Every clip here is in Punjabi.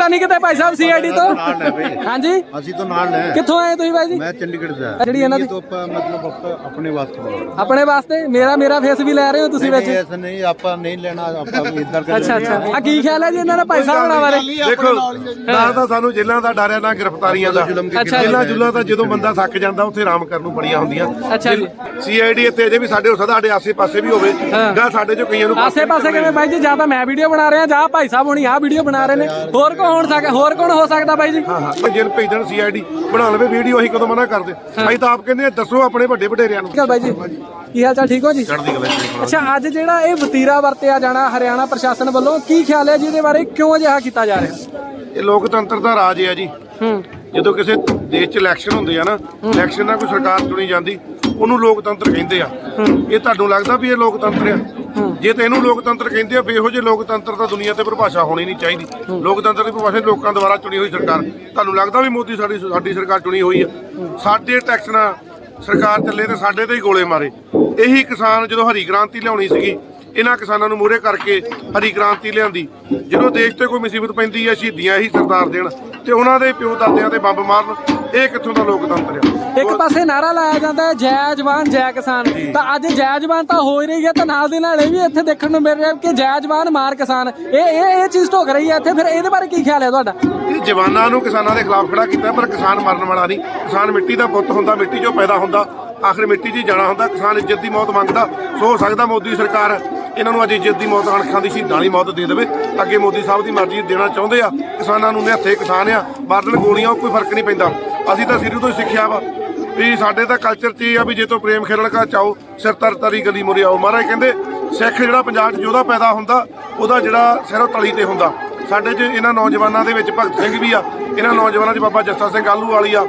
ਤਾਂ ਨਹੀਂ ਕਿਤੇ ਭਾਈ ਸਾਹਿਬ ਸੀਆਈਡੀ ਨਾਲ ਹੈ ਤੋਂ ਹਾਂਜੀ? ਅਸੀਂ ਤਾਂ ਨਾਲ ਹੈ ਕਿੱਥੋਂ ਆਏ ਤੁਸੀਂ ਭਾਈ ਜੀ? ਮੈਂ ਚੰਡੀਗੜ੍ਹ ਦਾ। ਜਿਹੜੀ ਇਹਨਾਂ ਦੀ- ਤੋਂ ਮਤਲਬ ਆਪਣੇ ਵਾਸਤੇ ਆਪਣੇ ਵਾਸਤੇ? ਮੇਰਾ ਮੇਰਾ ਫੇਸ ਵੀ ਲੈ ਰਹੇ ਹੋ ਤੁਸੀਂ ਵਿੱਚ? ਐਸਾ ਨਹੀਂ ਆਪਾਂ ਨਹੀਂ ਲੈਣਾ ਆਪਾਂ ਵੀ ਇਦਾਂ ਕਰ ਅੱਛਾ ਅੱਛਾ। ਆ ਕੀ ਖਿਆਲ ਹੈ ਜੀ ਇਹਨਾਂ ਦਾ ਭਾਈ ਸਾਹਿਬ ਨਾਲ ਬਾਰੇ? ਦੇਖੋ ਨਾ ਤਾਂ ਸਾਨੂੰ ਜੇਲਾਂ ਦਾ ਡਰ ਨਾ ਗ੍ਰਿਫਤਾਰੀਆਂ ਦਾ। ਅੱਛਾ। ਜੇਲਾਂ ਤਾਂ ਜਦੋਂ ਬੰਦਾ ਸੱਕ ਜਾਂਦਾ ਉੱਥੇ ਆਰਾਮ ਕਰਨ ਨੂੰ ਬੜੀਆਂ ਹੁੰਦੀਆਂ। ਸੀਆਈਡੀ ਇੱਥੇ ਅਜੇ ਵੀ ਸਾਡੇ ਹੋ ਸਕਦਾ ਸਾਡੇ ਆਸੇ-ਪਾਸੇ ਵੀ ਹੋਵੇ। ਗਾ ਸਾਡੇ ਚੋਂ ਕਈਆਂ ਨੂੰ ਆਸੇ ਪਾਸੇ ਕਿਵੇਂ ਬਾਈ ਜੀ ਜਾਂ ਤਾਂ ਮੈਂ ਵੀਡੀਓ ਬਣਾ ਰਿਹਾ ਜਾਂ ਭਾਈ ਸਾਹਿਬ ਹੁਣੀ ਆ ਵੀਡੀਓ ਬਣਾ ਰਹੇ ਨੇ। ਹੋਰ ਕੋ ਹੋਣ ਸਕ ਹੋਰ ਕੌਣ ਹੋ ਸਕਦਾ ਬਾਈ ਜੀ? ਹਾਂ ਹਾਂ ਜੇਲ੍ਹ ਭੇਜਣ ਸੀਆਈਡੀ ਬਣਾ ਲਵੇ ਵੀਡੀਓ ਅਸੀਂ ਕਦੋਂ ਮਨਾ ਕਰਦੇ। ਅਸੀਂ ਤਾਂ ਆਪ ਕਹਿੰਦੇ ਆ, ਦੱਸੋ ਆਪਣੇ ਵੱਡੇ ਵਡੇਰਿਆਂ ਨੂੰ। ਠੀਕ ਬਾਈ ਜੀ। ਕੀ ਹਾਲ ਚਾਲ ਠੀਕ ਹੋ ਜੀ? ਚੜ੍ਹਦੀ ਕਲਾ ਅੱਛਾ ਅੱਜ ਜਿਹੜਾ ਇਹ ਵਤੀਰਾ ਵਰਤਿਆ ਜਾਣਾ ਹਰਿਆਣਾ ਪ੍ਰਸ਼ਾਸਨ ਵੱਲੋਂ ਕੀ ਖਿਆਲ ਹੈ ਜੀ ਇਹਦੇ ਬਾਰੇ? ਕਿਉਂ ਅਜਿਹਾ ਕੀਤਾ ਜਾ ਰਿਹਾ? ਇਹ ਲੋਕਤੰਤਰ ਦਾ ਰਾਜ ਹੈ ਜੀ। ਹੂੰ। ਜਦੋਂ ਕਿਸੇ ਦੇਸ਼ 'ਚ ਇਲੈਕਸ਼ਨ ਹੁੰਦੇ ਆ ਨਾ ਇਲੈਕਸ਼ਨ ਨਾਲ ਕੋਈ ਸਰਕਾਰ ਚੁਣੀ ਜਾਂਦੀ ਉਹਨੂੰ ਲੋਕਤੰਤਰ ਕਹਿੰਦੇ ਆ। ਇਹ ਤੁਹਾਨੂੰ ਲੱਗਦਾ ਵੀ ਇਹ ਲੋਕਤੰਤਰ ਆ? ਜੇ ਤੇ ਇਹਨੂੰ ਲੋਕਤੰਤਰ ਕਹਿੰਦੇ ਆ ਵੀ ਇਹੋ ਜਿਹੇ ਲੋਕਤੰਤਰ ਤਾਂ ਦੁਨੀਆ ਤੇ ਪਰਿਭਾਸ਼ਾ ਹੋਣੀ ਨਹੀਂ ਚਾਹੀਦੀ। ਲੋਕਤੰਤਰ ਦੀ ਪਰਿਭਾਸ਼ਾ ਲੋਕਾਂ ਦੁਆਰਾ ਚੁਣੀ ਹੋਈ ਸਰਕਾਰ। ਤੁਹਾਨੂੰ ਲੱਗਦਾ ਵੀ ਮੋਦੀ ਸਾਡੀ ਸਾਡੀ ਸਰਕਾਰ ਚੁਣੀ ਹੋਈ ਆ? ਸਾਡੇ ਟੈਕਸ ਨਾਲ ਸਰਕਾਰ ਚੱਲੇ ਤੇ ਸਾਡੇ ਤੇ ਹੀ ਗੋਲੇ ਮਾਰੇ। ਇਹੀ ਕਿਸਾਨ ਜਦੋਂ ਹਰੀ ਕ੍ਰਾਂਤੀ ਲਿਆਉਣੀ ਸੀਗੀ, ਇਹਨਾਂ ਕਿਸਾਨਾਂ ਨੂੰ ਮੂਹਰੇ ਕਰਕੇ ਹਰੀ ਕ੍ਰਾਂਤੀ ਲਿਆਂਦੀ। ਜਦੋਂ ਦੇਸ਼ ਤੇ ਕੋਈ ਮੁਸੀਬਤ ਪੈਂਦੀ ਹੈ ਸ਼ਹੀਦੀਆਂ ਹੀ ਸਰਦਾਰ ਦੇਣ ਤੇ ਉਹਨਾਂ ਦੇ ਪਿਓ ਦਾਦਿਆਂ ਤੇ ਬੰਬ ਮਾਰਨ, ਇਹ ਕਿੱਥੋਂ ਦਾ ਲੋਕਤੰਤਰ ਆ? ਇੱਕ ਪਾਸੇ ਨਾਰਾ ਲਾਇਆ ਜਾਂਦਾ ਹੈ ਜੈ ਜਵਾਨ ਜੈ ਕਿਸਾਨ। ਤਾਂ ਅੱਜ ਜੈ ਜਵਾਨ ਤਾਂ ਹੋ ਹੀ ਰਹੀ ਹੈ ਤਾਂ ਨਾਲ ਦੇ ਨਾਲ ਇਹ ਵੀ ਇੱਥੇ ਦੇਖਣ ਨੂੰ ਮਿਲ ਰਿਹਾ ਕਿ ਜੈ ਜਵਾਨ ਮਾਰ ਕਿਸਾਨ। ਇਹ ਇਹ ਇਹ ਚੀਜ਼ ਢੁੱਕ ਰਹੀ ਹੈ ਇੱਥੇ ਫਿਰ ਇਹਦੇ ਬਾਰੇ ਕੀ ਖਿਆਲ ਹੈ ਤੁਹਾਡਾ? ਇਹ ਜਵਾਨਾਂ ਨੂੰ ਕਿਸਾਨਾਂ ਦੇ ਖਿਲਾਫ ਖੜਾ ਕੀਤਾ ਪਰ ਕਿਸਾਨ ਮਰਨ ਵਾਲਾ ਨਹੀਂ। ਕਿਸਾਨ ਮਿੱਟੀ ਦਾ ਪੁੱਤ ਹੁੰਦਾ ਮਿੱਟੀ 'ਚੋਂ ਪੈਦਾ ਹੁੰਦਾ ਆਖਰ ਮਿੱਟੀ 'ਚ ਹੀ ਜਾਣਾ ਹੁੰਦਾ। ਕਿਸਾਨ ਇੱਜ਼ਤ ਦੀ ਮੌਤ ਮੰਗਦਾ ਸੋ ਹੋ ਸਕਦਾ ਮੋਦੀ ਸਰਕਾਰ ਇਹਨਾਂ ਨੂੰ ਅੱਜ ਇੱਜ਼ਤ ਦੀ ਮੌਤ ਅਣਖਾਂ ਦੀ ਸ਼ਹੀਦਾਂ ਵਾਲੀ ਮੌਤ ਦੇ ਦੇਵੇ। ਅੱਗੇ ਮੋਦੀ ਸਾਹਿਬ ਦੀ ਮਰਜ਼ੀ ਦੇਣਾ ਚਾਹੁੰਦੇ ਆ। ਕਿਸਾਨਾਂ ਨੂੰ ਨਿਹੱਥੇ ਕਿਸਾਨ ਆ ਮਾਰਨ ਗੋਲੀਆਂ ਕੋਈ ਫ਼ਰਕ ਨਹੀਂ ਪੈਂਦਾ। ਅਸੀਂ ਤਾਂ ਸਿਰ ਤੋਂ ਹੀ ਸਿੱਖਿਆ ਵਾ। ਵੀ ਸਾਡੇ ਤਾਂ ਕਲਚਰ 'ਚ ਇਹ ਆ ਵੀ ਜੇ ਤੋਂ ਪ੍ਰੇਮ ਖੇਲਣ ਕਾ ਚਾਓ ਸਿਰ ਤਰ ਤਰੀ ਗਲੀ ਮੁਰੇ ਆਓ। ਮਹਾਰਾਜ ਕਹਿੰਦੇ, ਸਿੱਖ ਜਿਹੜਾ ਪੰਜਾਬ 'ਚ ਯੋਧਾ ਪੈਦਾ ਹੁੰਦਾ, ਉਹਦਾ ਜਿਹੜਾ ਸਿਰੋਂ ਤਲੀ ਤੇ ਹੁੰਦਾ। ਸਾਡੇ 'ਚ ਇਹਨਾਂ ਨੌਜਵਾਨਾਂ ਦੇ ਵਿੱਚ ਭਗਤ ਸਿੰਘ ਵੀ ਆ, ਇਹਨਾਂ ਨੌਜਵਾਨਾਂ 'ਚ ਬਾਬਾ ਜੱਸਾ ਸਿੰਘ ਆਲੂ ਵਾਲੀ ਆ।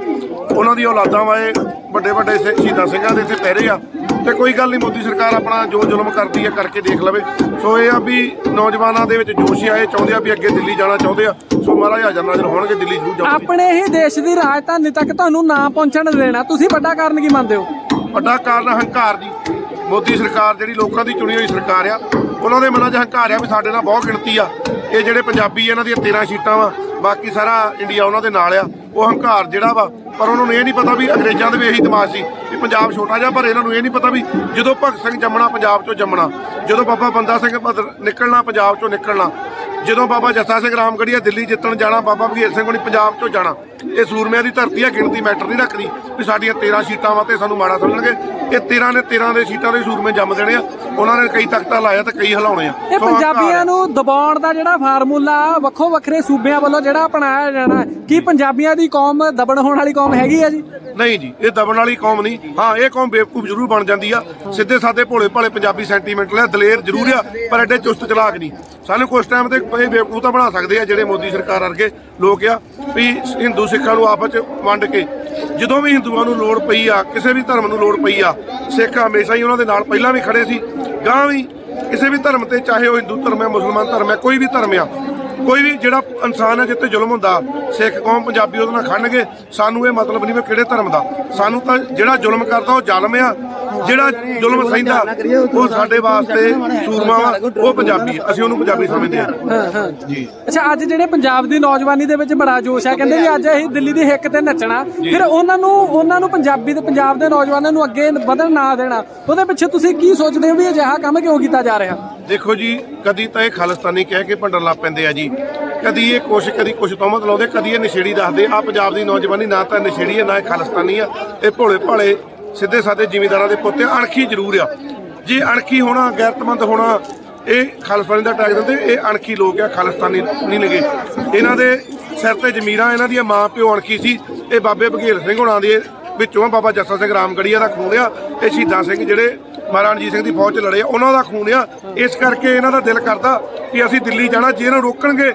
ਉਹਨਾਂ ਦੀ ਔਲਾਦਾਂ ਵਾਏ ਵੱਡੇ ਵੱਡੇ ਸ਼ਹੀਦਾਂ ਸਿੰਘਾਂ ਦੇ ਇੱਥੇ ਪਹਿਰੇ ਆ। ਤੇ ਕੋਈ ਗੱਲ ਨਹੀਂ ਮੋਦੀ ਸਰਕਾਰ ਆਪਣਾ ਜੋ ਜ਼ੁਲਮ ਕਰਦੀ ਆ ਕਰਕੇ ਦੇਖ ਲਵੇ। ਸੋ ਇਹ ਆ ਵੀ ਨੌਜਵਾਨਾਂ ਦੇ ਵਿੱਚ ਜੋਸ਼ ਆਏ ਚਾਹੁੰਦੇ ਆ ਵੀ ਅੱਗੇ ਦਿੱਲੀ ਜਾਣਾ ਚਾਹੁੰਦੇ ਆ। ਸੋ ਮਹਾਰਾਜ ਹਾਜ਼ਰ ਨਾਜ਼ਰ ਹੋਣਗੇ ਦਿੱਲੀ ਜ਼ਰੂਰ ਜਾਣਗੇ ਆਪਣੇ ਹੀ ਦੇਸ਼ ਦੀ ਰਾਜਧਾਨੀ ਤੱਕ ਤੁਹਾਨੂੰ ਨਾ ਪਹੁੰਚਣ ਦੇਣਾ। ਤੁਸੀਂ ਵੱਡਾ ਕਾਰਨ ਕੀ ਮੰਨਦੇ ਹੋ? ਵੱਡਾ ਕਾਰਨ ਹੰਕਾਰ ਜੀ। ਮੋਦੀ ਸਰਕਾਰ ਜਿਹੜੀ ਲੋਕਾਂ ਦੀ ਚੁਣੀ ਹੋਈ ਸਰਕਾਰ ਆ ਉਹਨਾਂ ਦੇ ਮਨਾਂ 'ਚ ਹੰਕਾਰ ਆ ਵੀ ਸਾਡੇ ਨਾਲ ਬਹੁਤ ਗਿਣਤੀ ਆ। ਇਹ ਜਿਹੜੇ ਪੰਜਾਬੀ ਇਹਨਾਂ ਦੀਆਂ 13 ਸੀਟਾਂ ਵਾ ਬਾਕੀ ਸਾਰਾ ਇੰਡੀਆ ਉਹਨਾਂ ਦੇ ਨਾਲ ਆ। ਉਹ ਹੰਕਾਰ ਜਿਹੜਾ ਵਾ, ਪਰ ਉਹਨਾਂ ਨੂੰ ਇਹ ਨਹੀਂ ਪਤਾ ਵੀ ਅੰਗਰੇਜ਼ਾਂ ਦੇ ਵੀ ਇਹੀ ਦਿਮਾਗ ਸੀ ਵੀ ਪੰਜਾਬ ਛੋਟਾ ਜਿਹਾ, ਪਰ ਇਹਨਾਂ ਨੂੰ ਇਹ ਨਹੀਂ ਪਤਾ ਵੀ ਜਦੋਂ ਭਗਤ ਸਿੰਘ ਜੰਮਣਾ, ਪੰਜਾਬ 'ਚੋਂ ਜੰਮਣਾ। ਜਦੋਂ ਬਾਬਾ ਬੰਦਾ ਸਿੰਘ ਬਹਾਦਰ ਨਿਕਲਣਾ, ਪੰਜਾਬ 'ਚੋਂ ਨਿਕਲਣਾ। ਜਦੋਂ ਬਾਬਾ ਜੱਸਾ ਸਿੰਘ ਰਾਮਗੜੀਆ ਦਿੱਲੀ ਜਿੱਤਣ ਜਾਣਾ, ਬਾਬਾ ਬਘੇਲ ਸਿੰਘ ਹੋਣੀ ਪੰਜਾਬ 'ਚੋਂ ਜਾਣਾ। ਇਹ ਸੂਰਮਿਆਂ ਦੀ ਧਰਤੀ ਆ, ਗਿਣਤੀ ਮੈਟਰ ਨਹੀਂ ਰੱਖਦੀ ਵੀ ਸਾਡੀਆਂ 13 ਸੀਟਾਂ ਵਾ ਤੇ ਸਾਨੂੰ ਮਾੜਾ ਸਮਝਣਗੇ। ਇਹ 13 ਨੇ 13 ਦੇ ਸੀਟਾਂ ਦੇ ਸੂਰਮੇ ਜੰਮ ਦੇਣੇ ਆ। ਉਹਨਾਂ ਨੇ ਕਈ ਤਖਤਾ ਲਾਇਆ ਤੇ ਕਈ ਹਲਾਉਣੇ ਆ। ਇਹ ਪੰਜਾਬੀਆਂ ਆ। ਨੂੰ ਦਬਾਉਣ ਦਾ ਜਿਹੜਾ ਫਾਰਮੂਲਾ ਵੱਖੋ ਵੱਖਰੇ ਸੂਬਿਆਂ ਵੱਲੋਂ ਜਿਹੜਾ ਅਪਣਾਇਆ ਜਾਣਾ ਕੀ ਪੰਜਾਬੀਆਂ ਦੀ ਕੌਮ ਦਬਣ ਹੋਣ ਵਾਲੀ ਕੌਮ ਹੈਗੀ ਹੈ ਜੀ? ਨਹੀਂ ਜੀ ਇਹ ਦਬਣ ਵਾਲੀ ਕੌਮ ਨਹੀਂ। ਹਾਂ ਇਹ ਕੌਮ ਬੇਵਕੂਫ ਜ਼ਰੂਰ ਬਣ ਜਾਂਦੀ ਆ। ਸਿੱਧੇ ਸਾਦੇ ਭੋਲੇ ਭਾਲੇ ਪੰਜਾਬੀ ਸੈਂਟੀਮੈਂਟਲ ਆ ਦਲੇਰ ਜ਼ਰੂਰ ਆ ਪਰ ਐਡੇ ਚੁਸਤ ਚਲਾਕ ਨਹੀਂ। ਸਾਨੂੰ ਕੁਝ ਟਾਈਮ ਤੇ ਇਹ ਬੇਵਕੂਫ ਤਾਂ ਬਣਾ ਸਕਦੇ ਆ ਜਿਹੜੇ ਮੋਦੀ ਸਰਕਾਰ ਵਰਗੇ ਲੋਕ ਆ ਵੀ ਹਿੰਦੂ ਸਿੱਖਾਂ ਨੂੰ ਆਪਸ ਚ ਵੰਡ ਕੇ ਜਦੋਂ ਵੀ ਹਿੰਦੂਆਂ ਨੂੰ ਲੋੜ ਪਈ ਆ ਕਿਸੇ ਵੀ ਧਰਮ ਨੂੰ ਲੋੜ ਪਈ ਆ ਸਿੱਖ ਹਮੇਸ਼ਾ ਹੀ ਉਹਨਾਂ ਦੇ ਨਾਲ ਪਹਿਲਾਂ ਵੀ ਖੜੇ ਸੀ। ਗਾਂ ਵੀ ਕਿਸੇ ਵੀ ਧਰਮ ਤੇ, ਚਾਹੇ ਉਹ ਹਿੰਦੂ ਧਰਮ ਹੈ, ਮੁਸਲਮਾਨ ਧਰਮ ਹੈ, ਕੋਈ ਵੀ ਧਰਮ ਆ ਕੋਈ ਵੀ ਜਿਹੜਾ ਇਨਸਾਨ ਹੈ ਜਿੱਤੇ ਜ਼ੁਲਮ ਹੁੰਦਾ ਸਿੱਖ ਕੌਮ ਪੰਜਾਬੀ ਉਹਦੇ ਨਾਲ ਖੜਨਗੇ ਸਾਨੂੰ ਇਹ ਮਤਲਬ ਨਹੀਂ ਵੀ ਕਿਹੜੇ ਧਰਮ ਦਾ। ਸਾਨੂੰ ਤਾਂ ਜਿਹੜਾ ਜ਼ੁਲਮ ਕਰਦਾ ਉਹ ਜ਼ਾਲਮ ਆ ਜਿਹੜਾ ਜ਼ੁਲਮ ਸਹਿੰਦਾ ਉਹ ਸਾਡੇ ਵਾਸਤੇ ਸੂਰਮਾ ਉਹ ਪੰਜਾਬੀ ਆ। ਅਸੀਂ ਉਹਨੂੰ ਪੰਜਾਬੀ ਸਮਝਦੇ ਆ ਹਾਂ ਜੀ। ਅੱਛਾ ਅੱਜ ਜਿਹੜੇ ਪੰਜਾਬ ਦੀ ਨੌਜਵਾਨੀ ਦੇ ਵਿੱਚ ਬੜਾ ਜੋਸ਼ ਹੈ ਕਹਿੰਦੇ ਵੀ ਅੱਜ ਅਸੀਂ ਦਿੱਲੀ ਦੀ ਹਿੱਕ ਤੇ ਨੱਚਣਾ। ਫਿਰ ਉਹਨਾਂ ਨੂੰ ਉਹਨਾਂ ਨੂੰ ਪੰਜਾਬੀ ਤੇ ਪੰਜਾਬ ਦੇ ਨੌਜਵਾਨਾਂ ਨੂੰ ਅੱਗੇ ਵਧਣ ਨਾ ਦੇਣਾ ਉਹਦੇ ਪਿੱਛੇ ਤੁਸੀਂ ਕੀ ਸੋਚਦੇ ਹੋ ਵੀ ਅਜਿਹਾ ਕੰਮ ਕਿਉਂ ਕੀਤਾ ਜਾ ਰਿਹਾ? ਦੇਖੋ ਜੀ, ਕਦੀ ਤਾਂ ਇਹ ਖਾਲਿਸਤਾਨੀ ਕਹਿ ਕੇ ਭੰਡਣ ਲੱਗ ਪੈਂਦੇ ਆ ਜੀ। ਕਦੀ ਇਹ ਕੁਛ, ਕਦੀ ਕੁਛ ਤੋਮਤ ਲਾਉਂਦੇ ਕਦੀ ਇਹ ਨਸ਼ੇੜੀ ਦੱਸਦੇ ਆ। ਪੰਜਾਬ ਦੀ ਨੌਜਵਾਨੀ ਨਾ ਤਾਂ ਨਸ਼ੇੜੀ ਹੈ ਨਾ ਇਹ ਖਾਲਿਸਤਾਨੀ ਆ। ਇਹ ਭੋਲੇ ਭਾਲੇ ਸਿੱਧੇ ਸਾਦੇ ਜ਼ਿਮੀਂਦਾਰਾਂ ਦੇ ਪੁੱਤ ਆ। ਅਣਖੀ ਜ਼ਰੂਰ ਆ। ਜੇ ਅਣਖੀ ਹੋਣਾ, ਗੈਰਤਮੰਦ ਹੋਣਾ, ਇਹ ਖਾਲਿਸਤਾਨੀ ਦਾ ਟੈਗ ਦਿੰਦੇ, ਇਹ ਅਣਖੀ ਲੋਕ ਆ, ਖਾਲਿਸਤਾਨੀ ਨਹੀਂ ਲਗੇ ਇਹਨਾਂ ਦੇ ਸਿਰ ਤੇ ਜ਼ਮੀਰਾਂ, ਇਹਨਾਂ ਦੀਆਂ ਮਾਂ ਪਿਓ ਅਣਖੀ ਸੀ। ਇਹ ਬਾਬੇ ਬਘੇਲ ਸਿੰਘ ਹੋਣਾ ਦੇ ਵਿੱਚੋਂ ਬਾਬਾ ਜੱਸਾ ਸਿੰਘ ਰਾਮਗੜੀਆ ਦਾ ਖੂਨ ਆ ਇਹ ਸ਼ਹੀਦਾਂ ਸਿੰਘ ਜਿਹੜੇ ਮਹਾਰਾਣਾ ਰਣਜੀਤ ਸਿੰਘ ਦੀ ਫੌਜ 'ਚ ਲੜੇ ਆ, ਉਹਨਾਂ ਦਾ ਖੂਨ ਆ। ਇਸ ਕਰਕੇ ਇਹਨਾਂ ਦਾ ਦਿਲ ਕਰਦਾ ਕਿ ਅਸੀਂ ਦਿੱਲੀ ਜਾਣਾ। ਜੇ ਇਹਨਾਂ ਰੋਕਣਗੇ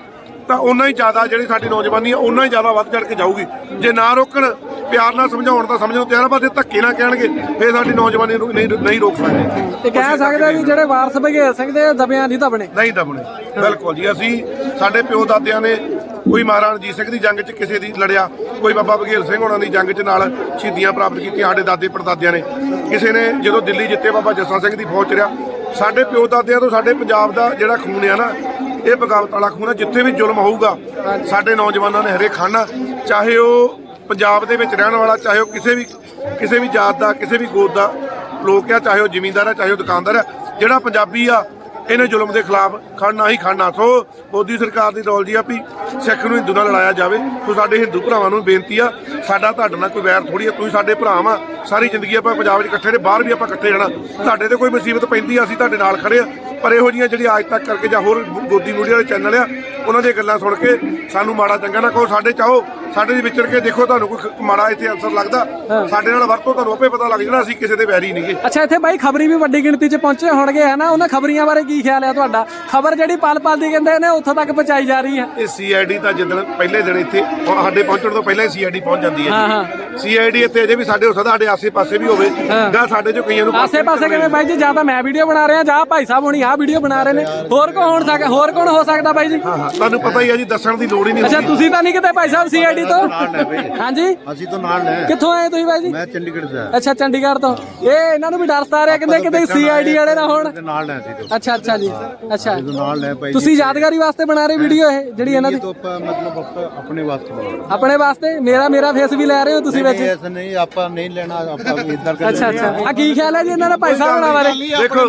ਤਾਂ ਉਹਨਾਂ ਹੀ ਜ਼ਿਆਦਾ ਜਿਹੜੀ ਸਾਡੀ ਨੌਜਵਾਨੀ ਆ ਉਹਨਾਂ ਹੀ ਜ਼ਿਆਦਾ ਵੱਧ ਚੜ ਕੇ ਜਾਊਗੀ। ਜੇ ਨਾ ਰੋਕਣ ਪਿਆਰ ਨਾਲ ਸਮਝਾਉਣ ਤਾਂ ਸਮਝਣ ਨੂੰ ਤਿਆਰ ਆ ਜੇ ਧੱਕੇ ਨਾਲ ਕਹਿਣਗੇ ਫੇਰ ਸਾਡੀ ਨੌਜਵਾਨੀ ਨੂੰ ਨਹੀਂ ਨਹੀਂ ਰੋਕ ਸਕਦੇ। ਤੇ ਕਹਿ ਸਕਦੇ ਵੀ ਜਿਹੜੇ ਵਾਰਸ ਬਘੇਲ ਸਿੰਘ ਦੇ ਦਬਿਆਂ ਨਹੀਂ ਦਬਣੇ। ਨਹੀਂ ਦਬਣੇ। ਬਿਲਕੁਲ ਜੀ ਅਸੀਂ ਸਾਡੇ ਪਿਓ ਦਾਦਿਆਂ ਨੇ ਕੋਈ ਮਹਾਰਾਣਾ ਰਣਜੀਤ ਸਿੰਘ ਦੀ ਜੰਗ 'ਚ ਕਿਸੇ ਦੀ ਲੜਿਆ, ਕੋਈ ਬਾਬਾ ਬਘੇਲ ਸਿੰਘ ਉਹਨਾਂ ਦੀ ਜੰਗ 'ਚ ਨਾਲ ਸ਼ਹੀਦੀਆਂ ਪ੍ਰਾਪਤ ਕੀਤੀਆਂ ਸਾਡੇ ਦਾਦੇ ਪੜਦਾਦਿਆਂ ਨੇ। ਕਿਸੇ ਨੇ ਜਦੋਂ ਦਿੱਲੀ ਜਿੱਤੇ ਬਾਬਾ ਜੱਸਾ ਸਿੰਘ ਦੀ ਫੌਜ 'ਚ ਰਿਹਾ, ਸਾਡੇ ਪਿਓ ਦਾਦਿਆਂ ਤੋਂ ਸਾਡੇ ਪੰਜਾਬ ਦਾ ਜਿਹੜਾ ਖੂਨ ਆ ਨਾ, ਇਹ ਬਗਾਵਤ ਵਾਲਾ ਖੂਨ ਆ, ਜਿੱਥੇ ਵੀ ਜ਼ੁਲਮ ਹੋਊਗਾ, ਸਾਡੇ ਨੌਜਵਾਨਾਂ ਨੇ ਹਰੇ ਖਾਣਾ ਚਾਹੇ ਉਹ ਪੰਜਾਬ ਦੇ ਵਿੱਚ ਰਹਿਣ ਵਾਲਾ, ਚਾਹੇ ਉਹ ਕਿਸੇ ਵੀ ਕਿਸੇ ਵੀ ਜਾਤ ਦਾ, ਕਿਸੇ ਵੀ ਗੋਤ ਦਾ ਲੋਕ ਆ, ਚਾਹੇ ਉਹ ਜ਼ਿਮੀਂਦਾਰ ਆ, ਚਾਹੇ ਉਹ ਦੁਕਾਨਦਾਰ ਆ, ਜਿਹੜਾ ਪੰਜਾਬੀ ਆ ਇਹਨੇ ਜ਼ੁਲਮ ਦੇ ਖਿਲਾਫ ਖੜਨਾ ਹੀ ਖੜਨਾ ਸੋ ਮੋਦੀ ਸਰਕਾਰ ਦੀ ਰੋਲ ਜੀ ਆ ਵੀ ਸਿੱਖ ਨੂੰ ਹਿੰਦੂ ਨਾਲ ਲੜਾਇਆ ਜਾਵੇ। ਸੋ ਸਾਡੇ ਹਿੰਦੂ ਭਰਾਵਾਂ ਨੂੰ ਬੇਨਤੀ ਆ, ਸਾਡਾ ਤੁਹਾਡੇ ਨਾਲ ਕੋਈ ਵੈਰ ਥੋੜੀ ਆ, ਤੁਸੀਂ ਸਾਡੇ ਭਰਾ ਆ ਸਾਰੀ ਜ਼ਿੰਦਗੀ ਆਪਾਂ ਪੰਜਾਬ 'ਚ ਇਕੱਠੇ ਨੇ, ਬਾਹਰ ਵੀ ਆਪਾਂ ਇਕੱਠੇ ਰਹਿਣਾ। ਤੁਹਾਡੇ ਤੇ ਕੋਈ ਮੁਸੀਬਤ ਪੈਂਦੀ ਆ, ਅਸੀਂ ਤੁਹਾਡੇ ਨਾਲ ਖੜੇ ਆ। ਪਰ ਇਹੋ ਜਿਹੀਆਂ ਜਿਹੜੀਆਂ ਅੱਜ ਤੱਕ ਕਰਕੇ ਜਾਂ ਹੋਰ ਗੋਦੀ ਮੀਡੀਆ ਵਾਲੇ ਚੈਨਲ ਆ ਉਹਨਾਂ ਦੀਆਂ ਗੱਲਾਂ ਸੁਣ ਕੇ ਸਾਨੂੰ ਮਾੜਾ ਚੰਗਾ ਨਾ ਕਹੋ ਸਾਡੇ ਚਾਹੋ ਸਾਡੇ ਦੇ ਵਿਚਰ ਕੇ ਦੇਖੋ ਤੁਹਾਨੂੰ ਕੋਈ ਮਾੜਾ ਇੱਥੇ ਅਨਸਰ ਲੱਗਦਾ। ਸਾਡੇ ਨਾਲ ਵਰਤੋ ਤੁਹਾਨੂੰ ਆਪੇ ਪਤਾ ਲੱਗ ਜਾਣਾ ਅਸੀਂ ਕਿਸੇ ਦੇ ਵੈਰੀ ਨਹੀਂਗੇ ਅੱਛਾ ਇੱਥੇ ਬਾਈ ਖਬਰੀ ਵੀ ਵੱਡੀ ਗਿਣਤੀ 'ਚ ਪਹੁੰਚੇ ਹੋਣਗੇ ਹੈ ਨਾ? ਉਹਨਾਂ ਖਬਰੀਆਂ ਬਾਰੇ ਕੀ ਖਿਆਲ ਹੈ ਤੁਹਾਡਾ? ਖਬਰ ਜਿਹੜੀ ਪਲ ਪਲ ਦੀ ਕਹਿੰਦੇ ਨੇ ਉੱਥੋਂ ਤੱਕ ਪਹੁੰਚਾਈ ਜਾ ਰਹੀ ਹੈ। ਇਹ ਸੀਆਈਡੀ ਤਾਂ ਜਿੱਦਣ ਪਹਿਲੇ ਦਿਨ ਇੱਥੇ ਸਾਡੇ ਪਹੁੰਚਣ ਤੋਂ ਪਹਿਲਾਂ ਹੀ ਸੀਆਈਡੀ ਪਹੁੰਚ ਜਾਂਦੀ ਹਾਂ, ਹੈ। ਸੀਆਈਡੀ ਇੱਥੇ ਅਜੇ ਵੀ ਸਾਡੇ ਹੋ ਸਕਦਾ ਸਾਡੇ ਆਸੇ-ਪਾਸੇ ਵੀ ਹੋਵੇ। ਜਾਂ ਸਾਡੇ ਚੋਂ ਕਈਆਂ ਨੂੰ ਆਸੇ-ਪਾਸੇ ਕਿਵੇਂ? ਬਾਈ ਜੀ ਜਾਂ ਤਾਂ ਮੈਂ ਵੀਡੀਓ ਬਣਾ ਰਿਹਾ ਜਾਂ ਭਾਈ ਸਾਹਿਬ ਹੁਣੀ ਆਹ ਵੀਡੀਓ ਬਣਾ ਰਹੇ ਨੇ। ਹੋਰ ਕੋ ਹੋਣ ਸਕਦਾ? ਹੋਰ ਕੌਣ ਹੋ ਸਕਦਾ ਬਾਈ ਜੀ? ਤੁਹਾਨੂੰ ਪਤਾ ਹੀ ਹੈ ਜੀ ਦੱਸਣ ਦੀ ਲੋੜ ਹੀ ਨਹੀਂ ਅੱਛਾ ਤੁਸੀਂ ਤਾਂ ਨਹੀਂ ਕਿਤੇ ਭਾਈ ਸਾਹਿਬ ਸੀਆਈਡੀ ਤੋਂ? ਹਾਂਜੀ? ਅਸੀਂ ਤਾਂ ਨਾਲ ਨੇ। ਕਿੱਥੋਂ ਆਏ ਤੁਸੀਂ ਬਾਈ ਜੀ? ਮੈਂ ਚੰਡੀਗੜ੍ਹ ਤੋਂ ਅੱਛਾ ਚੰਡੀਗੜ੍ਹ ਤੋਂ। ਇਹ ਇਹਨਾਂ ਨੂੰ ਵੀ ਡਰ ਰਿਹਾ ਕਹਿੰਦੇ ਕਿਤੇ ਸੀਆਈਡੀ ਵਾਲੇ ਨਾ ਹੋਣ। ਨਾਲ ਨੇ ਅਸੀਂ ਅੱਛਾ ਅੱਛਾ ਜੀ। ਅੱਛਾ। ਤੁਸੀਂ ਯਾਦਗਾਰੀ ਵਾਸਤੇ ਬਣਾ ਰਹੇ ਵੀਡੀਓ ਇਹ ਜਿਹੜੀ ਇਹਨਾਂ ਦੀ? ਆਪਣੇ ਵਾਸਤੇ ਮੇਰਾ ਮੇਰਾ ਫੇਸ ਵੀ ਲੈ ਰਹੇ ਹੋ ਤੁਸੀਂ ਵਿੱਚ ਨਹੀਂ ਐਸਾ ਨਹੀਂ ਆਪਾਂ ਨਹੀਂ ਲੈਣਾ ਆਪਾਂ ਇਦਾਂ ਕਰ ਅੱਛਾ ਅੱਛਾ। ਆ ਕੀ ਖਿਆਲ ਹੈ ਜੀ ਇਹਨਾਂ ਦਾ ਭਾਈ ਸਾਹਿਬ ਹੋਣਾ ਬਾਰੇ? ਦੇਖੋ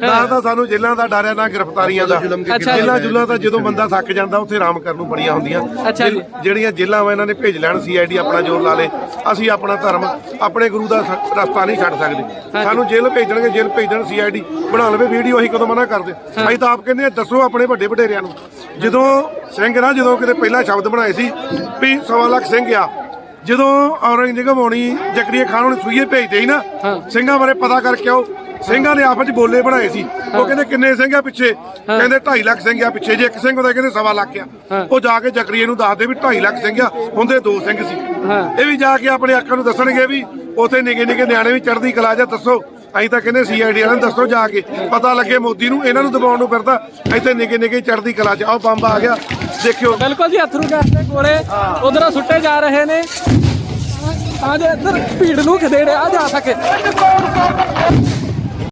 ਨਾ ਤਾਂ ਸਾਨੂੰ ਜੇਲ੍ਹਾਂ ਦਾ ਡਰ ਹੈ ਨਾ ਗ੍ਰਿਫਤਾਰੀਆਂ ਦਾ। ਅੱਛਾ ਜੀ। ਜੇਲ੍ਹਾਂ ਜੁਲਾਂ ਤਾਂ ਜਦੋਂ ਬੰਦਾ ਥੱਕ ਜਾਂਦਾ ਉੱਥੇ ਆਰਾਮ ਕਰਨ ਨੂੰ ਬੜੀਆਂ ਹੁੰਦੀਆਂ। ਜਿਹੜੀਆਂ ਜੇਲ੍ਹਾਂ ਵਾ ਇਹਨਾਂ ਨੇ ਭੇਜ ਲੈਣ ਸੀਆਈਡੀ ਆਪਣਾ ਜ਼ੋਰ ਲਾ ਲੇ। ਅਸੀਂ ਆਪਣਾ ਧਰਮ ਆਪਣੇ ਗੁਰੂ ਦਾ ਸ- ਰਸਤਾ ਨਹੀਂ ਛੱਡ ਸਕਦੇ। ਸਾਨੂੰ ਜੇਲ੍ਹ ਭੇਜਣਗੇ ਜੇਲ੍ਹ ਭੇਜਣ ਸੀਆਈਡੀ ਬਣਾ ਲਵੇ ਵੀਡੀਓ ਅਸੀਂ ਕਦੋਂ ਮਨਾ ਕਰਦੇ। ਅਸੀਂ ਤਾਂ ਆਪ ਕਹਿੰਦੇ ਦੱਸੋ ਆਪਣੇ ਵੱਡੇ ਵਡੇਰਿਆਂ ਨੂੰ। ਜਦੋਂ ਸਿੰਘ ਨਾ ਜਦੋਂ ਕਿਤੇ ਪਹਿਲਾ ਸ਼ਬਦ ਬਣਾਏ ਸੀ ਵੀ ਸਵਾ ਲੱਖ ਸਿੰਘ ਆ ਜਦੋਂ ਔਰੰਗਜ਼ੇਬ ਆਉਣੀ ਜ਼ਕਰੀਆ ਖਾਨ ਨੂੰ ਸੂਈਏ ਭੇਜਦੇ ਸੀ ਨਾ ਸਿੰਘਾਂ ਬਾਰੇ ਪਤਾ ਕਰਕੇ ਆਓ। ਸਿੰਘਾਂ ਨੇ ਆਪਸ ਵਿੱਚ ਬੋਲੇ ਬਣਾਏ ਸੀ। ਉਹ ਕਹਿੰਦੇ ਕਿੰਨੇ ਸਿੰਘ ਆ ਪਿੱਛੇ? ਕਹਿੰਦੇ 2.5 ਲੱਖ ਸਿੰਘ ਆ ਪਿੱਛੇ। ਜੇ ਇੱਕ ਸਿੰਘ ਹੁੰਦਾ ਕਹਿੰਦੇ ਸਵਾ ਲੱਖ ਆ। ਉਹ ਜਾ ਕੇ ਜ਼ਕਰੀਆ ਨੂੰ ਦੱਸਦੇ ਵੀ 2.5 ਲੱਖ ਸਿੰਘ ਆ। ਹੁੰਦੇ ਦੋ ਸਿੰਘ ਸੀ। ਇਹ ਵੀ ਜਾ ਕੇ ਆਪਣੇ ਅੱਖਾਂ ਨੂੰ ਦੱਸਣਗੇ ਵੀ ਉਥੇ ਨਿੱਕੇ ਨਿੱਕੇ ਨਿਆਣੇ ਵੀ ਚੜ੍ਹਦੀ ਕਲਾ ਜਾ ਦੱਸੋ। ਅਸੀਂ ਤਾਂ ਕਹਿੰਦੇ ਸੀਆਈਡੀ ਵਾਲਿਆਂ ਨੂੰ ਦੱਸੋ ਜਾ ਕੇ। ਪਤਾ ਲੱਗੇ ਮੋਦੀ ਨੂੰ ਇਹਨਾਂ ਨੂੰ ਦਬਾਉਣ ਨੂੰ ਫਿਰਦਾ। ਇੱਥੇ ਨਿੱਕੇ ਨਿੱਕੇ ਚੜ੍ਹਦੀ ਕਲਾ ਚ। ਆਹ ਬੰਬ ਆ ਗਿਆ। ਦੇਖਿਓ। ਬਿਲਕੁਲ ਜੀ ਅਥਰੂ ਗੈਸ ਦੇ ਗੋਲੇ। ਉਧਰੋਂ ਸੁੱਟੇ ਜਾ ਰਹੇ ਨੇ। ਤਾਂ ਜੇ ਇੱਧਰ ਭੀੜ ਨੂੰ ਖਦੇੜਿਆ ਜਾ ਸਕੇ